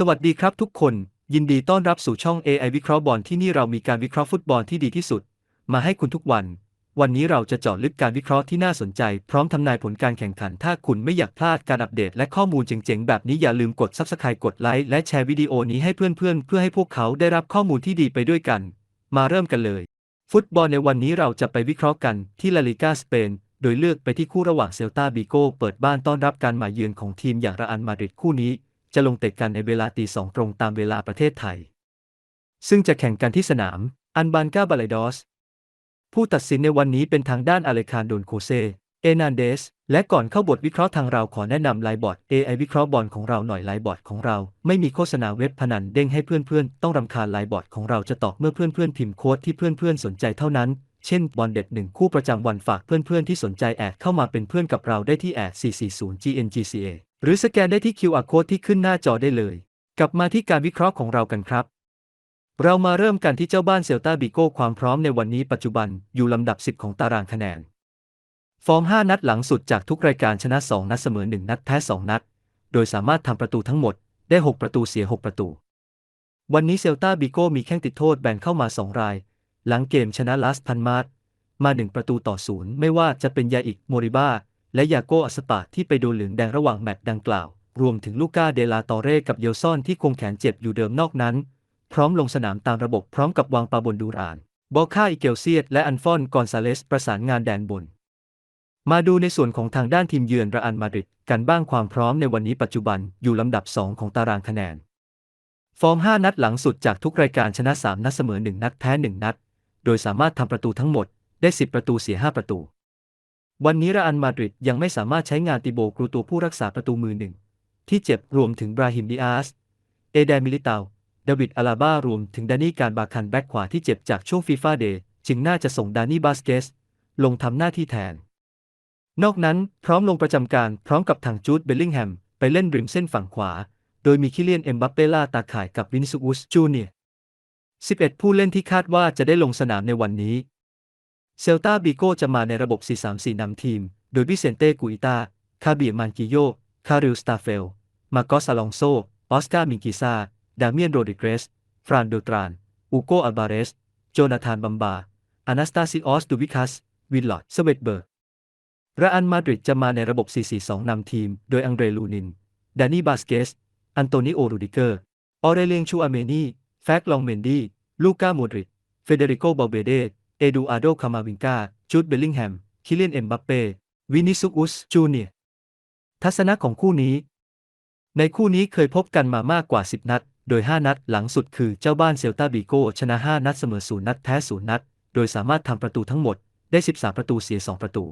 สวัสดีครับทุกคน ยินดีต้อนรับสู่ช่อง AI วิเคราะห์บอลที่นี่เรามีการวิเคราะห์ฟุตบอลที่ดีที่สุด มาให้คุณทุกวัน วันนี้เราจะเจาะลึกการวิเคราะห์ที่น่าสนใจ พร้อมทำนายผลการแข่งขัน ถ้าคุณไม่อยากพลาดการอัปเดตและข้อมูลเจ๋งๆ แบบนี้อย่าลืมกด Subscribe กดไลค์และแชร์วิดีโอนี้ให้เพื่อนๆ เพื่อให้พวกเขาได้รับข้อมูลที่ดีไปด้วยกัน มาเริ่มกันเลย ฟุตบอลในวันนี้เราจะไปวิเคราะห์กันที่ลาลิกาสเปนโดยเลือกไปที่คู่ระหว่างเซลตาบิโกเปิดบ้านต้อนรับการมาเยือนของทีมอย่างระอันมาดริดคู่นี้ จะลงเตะกันในเวลาตีสองตรงตามเวลาประเทศไทย ซึ่งจะแข่งกันที่สนาม อันบานกาบาลดอส ผู้ตัดสินในวันนี้เป็นทางด้านอเลคานโดนโคเซ เอนานเดส และก่อนเข้าบทวิเคราะห์ทางเราขอแนะนำไลบอร์ด AI วิเคราะห์บอลของเราหน่อยไลบอร์ดของเรา ไม่มีโฆษณาเว็บพนันเด้งให้เพื่อนๆ ต้องรำคาญไลบอร์ดของเราจะตอบเมื่อเพื่อนๆพิมพ์โค้ดที่เพื่อนๆสนใจเท่านั้นเช่นบอลเด็ดหนึ่งคู่ประจำวันฝากเพื่อนๆที่สนใจแอดเข้ามาเป็นเพื่อนกับเราได้ที่แอด440 GNGCA หรือสแกนได้ที่ QR code ที่ขึ้นหน้าจอได้เลย กลับมาที่การวิเคราะห์ของเรากันครับ เรามาเริ่มกันที่เจ้าบ้านเซลตาบิโก้ความพร้อมในวันนี้ปัจจุบันอยู่ลำดับ 10 ของตารางคะแนน ฟอร์ม 5 นัดหลังสุดจากทุกรายการชนะ 2 นัดเสมอ 1 นัดแพ้ 2 นัด โดยสามารถทำประตูทั้งหมดได้ 6 ประตูเสีย 6 ประตู วันนี้เซลตาบิโก้มีแข้งติดโทษแบ่งเข้ามา 2 ราย หลังเกมชนะลาสพันมาร์มา 1 ประตูต่อศูนย์ไม่ว่าจะเป็นยาอิกโมริบ้า และยาโกอัสปาที่ไปโดนเหลืองแดงระหว่างแมตช์ดังกล่าว รวมถึงลูก้าเดลาตอเร่กับเยลซอนที่คงแขนเจ็บอยู่เดิมนอกนั้น พร้อมลงสนามตามระบบพร้อมกับวางปาบนดูราน บอค่าอิเกลเซียตและอันฟอนกอนซาเลสประสานงานแดนบน มาดูในส่วนของทางด้านทีมเยือนระอันมาดริดกันบ้างความพร้อมในวันนี้ปัจจุบันอยู่ลำดับ 2 ของตารางคะแนน ฟอร์ม 5 นัดหลังสุดจากทุกรายการชนะ 3 นัดเสมอ 1 นัดแพ้ 1 นัด โดยสามารถทำประตูทั้งหมดได้ 10 ประตูเสีย 5 ประตู วันนี้ระอันมาดริดยังไม่สามารถใช้งานติโบกรูตัวผู้รักษาประตูมือหนึ่ง ที่เจ็บรวมถึงบราฮิมดิอาส เอเดมิลิตาดาวิดอาลาบารวมถึงดานี่การบาคันแบ็กขวาที่เจ็บจากช่วงฟีฟ่าเดย์จึงน่าจะส่งดานี่บาสเกส ลงทำหน้าที่แทน นอกนั้นพร้อมลงประจำการพร้อมกับทางจูดเบลลิงแฮม ไปเล่นริมเส้นฝั่งขวา โดยมีคิเลียนเอ็มบัปเปล่าตาข่ายกับวินิสุอุสจูเนียร์11 ผู้เล่นที่คาดว่าจะได้ลงสนามในวันนี้ เซลตาบิโกจะมาในระบบ 4-3-4 นำทีม โดยวิเซนเต้กุอิตา คาเบียมันกิโย คาริลสตาเฟล มาโกสอลองโซ ออสการ์มิงกิซา ดาเมียนโรดิเกรส ฟรานเดตราน อูโกอัลบาเรส โจนาธานบัมบา อนาสตาซิออส ดูวิคัส วิลลอดสเวตเบิร์กระอันมาดริดจะมาในระบบ 4-4-2 นำทีม โดยอังเดรลูนิน ดานี่บาสเกส อันโตนิโอ รูดิเกอร์ ออเรเลียงชูอาเมนี แฟกลองเมนดี ลูก้าโมดริดเฟเดริโกบาเบเด เอดูอาโดคามาวิงกาจูดเบลลิงแฮม คิเลียนเอ็มบัปเป้ วินิสุอุส จูเนียทัศนะของคู่นี้ ในคู่นี้เคยพบกันมามากกว่า 10 นัด โดย 5 นัดหลังสุดคือเจ้าบ้านเซลตาบิโกชนะ 5 นัดเสมอ 0 นัดแพ้ 0 นัด โดยสามารถทำประตูทั้งหมดได้ 13 ประตูเสีย 2 ประตู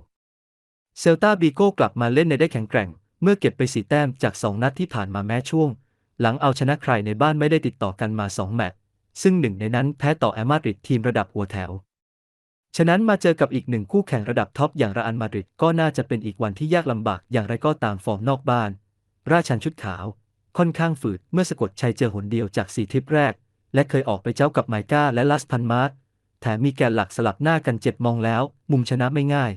เซลตาบิโกกลับมาเล่นในได้แข็งแกร่ง เมื่อเก็บไป4แต้มจาก 2 นัดที่ผ่านมาแม้ช่วง หลังเอาชนะใครในบ้านไม่ได้ติดต่อกันมา 2 แมตช์ซึ่งหนึ่งในนั้นแพ้ต่อแอมาดริดทีมระดับหัวแถว ฉะนั้นมาเจอกับอีกหนึ่งคู่แข่งระดับท็อปอย่างระอันมาดริดก็น่าจะเป็นอีกวันที่ยากลำบากอย่างไรก็ตามฟอร์มนอกบ้าน ราชันชุดขาว ค่อนข้างฝืดเมื่อสะกดชัยเจอหนเดียวจากสี่ทริปแรก และเคยออกไปเจ้ากับไมก้าและลัสพันมาร์แถมมีแกนหลักสลับหน้ากันเจ็บมองแล้ว มุมชนะไม่ง่าย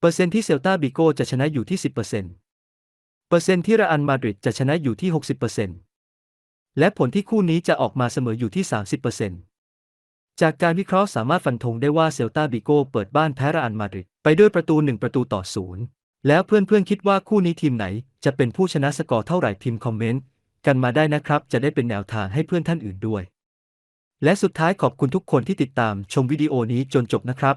เปอร์เซ็นต์ที่เซลตาบิโกจะชนะอยู่ที่ 10%เปอร์เซ็นต์เปอร์เซ็นต์ที่ระอันมาดริดจะชนะอยู่ที่ 60%และผลที่คู่นี้จะออกมาเสมออยู่ที่ 30% จากการวิเคราะห์สามารถฟันธงได้ว่าเซลตาบิโกเปิดบ้านแพ้ระอันมาดริดไปด้วยประตู 1 ประตูต่อศูนย์แล้วเพื่อนๆคิดว่าคู่นี้ทีมไหน จะเป็นผู้ชนะสกอร์เท่าไหร่พิมพ์คอมเมนต์กันมาได้นะครับ จะได้เป็นแนวทางให้เพื่อนท่านอื่นด้วย และสุดท้ายขอบคุณทุกคนที่ติดตามชมวิดีโอนี้จนจบนะครับ